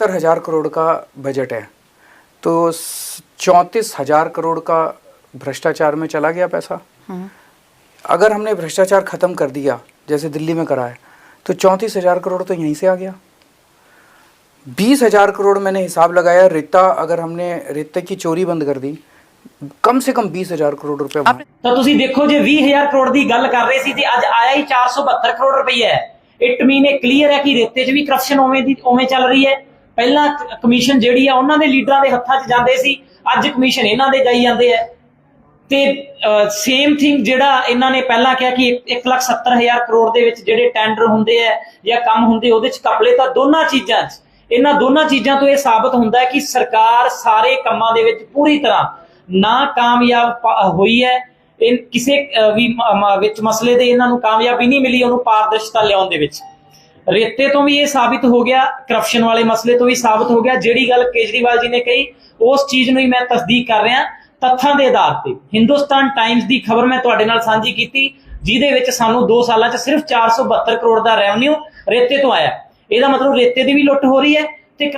सत्तर हजार करोड़ का बजट है तो चौंतीस हजार करोड़ का भ्रष्टाचार में चला गया पैसा अगर हमने भ्रष्टाचार खत्म कर दिया जैसे दिल्ली में करा है तो चौंतीस हजार करोड़ तो यहीं से आ गया बीस हजार करोड़ मैंने हिसाब लगाया रेता अगर हमने रेते की चोरी बंद कर दी कम से कम बीस हजार करोड़ रुपए वहाँ- ਤਾਂ ਤੁਸੀਂ ਦੇਖੋ ਜੇ 20000 ਕਰੋੜ ਦੀ ਗੱਲ ਕਰ ਰਹੇ ਸੀ ਤੇ ਅੱਜ ਆਇਆ ਹੀ 472 ਕਰੋੜ ਰੁਪਈਆ ਹੈ ਇਟ ਮੀਨ ਇਹ ਕਲੀਅਰ ਹੈ ਕਿ ਰੇਤੇ 'ਚ ਵੀ ਕਰਪਸ਼ਨ ਉਵੇਂ ਦੀ ਉਵੇਂ ਚੱਲ ਰਹੀ ਹੈ ਪਹਿਲਾਂ ਕਮਿਸ਼ਨ ਜਿਹੜੀ ਆ, ਉਹਨਾਂ ਦੇ ਲੀਡਰਾਂ ਦੇ ਹੱਥਾਂ 'ਚ ਜਾਂਦੇ ਸੀ, ਅੱਜ ਕਮਿਸ਼ਨ ਇਹਨਾਂ ਦੇ ਜਾਈ ਜਾਂਦੇ ਆ। ਤੇ ਸੇਮ ਥਿੰਗ ਜਿਹੜਾ ਇਹਨਾਂ ਨੇ ਪਹਿਲਾਂ ਕਿਹਾ ਕਿ 170000 ਕਰੋੜ ਦੇ ਵਿੱਚ ਜਿਹੜੇ ਟੈਂਡਰ ਹੁੰਦੇ ਆ ਜਾਂ ਕੰਮ ਹੁੰਦੇ, ਉਹਦੇ 'ਚ ਕਪਲੇ ਤਾਂ ਦੋਨਾਂ ਚੀਜ਼ਾਂ 'ਚ। ਇਹਨਾਂ ਦੋਨਾਂ ਚੀਜ਼ਾਂ ਤੋਂ ਇਹ ਸਾਬਤ ਹੁੰਦਾ ਹੈ ਕਿ ਸਰਕਾਰ ਸਾਰੇ ਕੰਮਾਂ ਦੇ ਵਿੱਚ ਪੂਰੀ ਤਰ੍ਹਾਂ ਨਾ ਕਾਮਯਾਬ ਹੋਈ ਹੈ। ਇਹ ਕਿਸੇ ਵੀ ਵਿੱਚ ਮਸਲੇ ਦੇ ਇਹਨਾਂ ਨੂੰ ਕਾਮਯਾਬੀ ਨਹੀਂ ਮਿਲੀ, ਉਹਨੂੰ ਪਾਰਦਰਸ਼ਤਾ ਲਿਆਉਣ ਦੇ ਵਿੱਚ। ਰੇਤੇ ਤੋਂ ਵੀ ਇਹ ਸਾਬਿਤ ਹੋ ਗਿਆ ਕਰਪਸ਼ਨ ਵਾਲੇ ਮਸਲੇ ਤੋਂ ਵੀ ਸਾਬਿਤ ਹੋ ਗਿਆ। ਜਿਹੜੀ ਗੱਲ ਕੇਜਰੀਵਾਲ ਜੀ ਨੇ ਕਹੀ, ਉਸ ਚੀਜ਼ ਨੂੰ ਹੀ ਮੈਂ ਤਸਦੀਕ ਕਰ ਰਿਹਾ, ਤੱਥਾਂ ਦੇ ਆਧਾਰ ਤੇ। ਹਿੰਦੁਸਤਾਨ ਟਾਈਮਜ਼ ਦੀ ਖਬਰ ਮੈਂ ਤੁਹਾਡੇ ਨਾਲ ਸਾਂਝੀ ਕੀਤੀ, ਜਿਹਦੇ ਵਿੱਚ ਸਾਨੂੰ 2 ਸਾਲਾਂ 'ਚ ਸਿਰਫ 472 ਕਰੋੜ ਦਾ ਰੈਵਨਿਊ ਰੇਤੇ ਤੋਂ ਆਇਆ। ਇਹਦਾ ਮਤਲਬ ਰੇਤੇ ਦੀ ਵੀ ਲੁੱਟ ਹੋ ਰਹੀ ਹੈ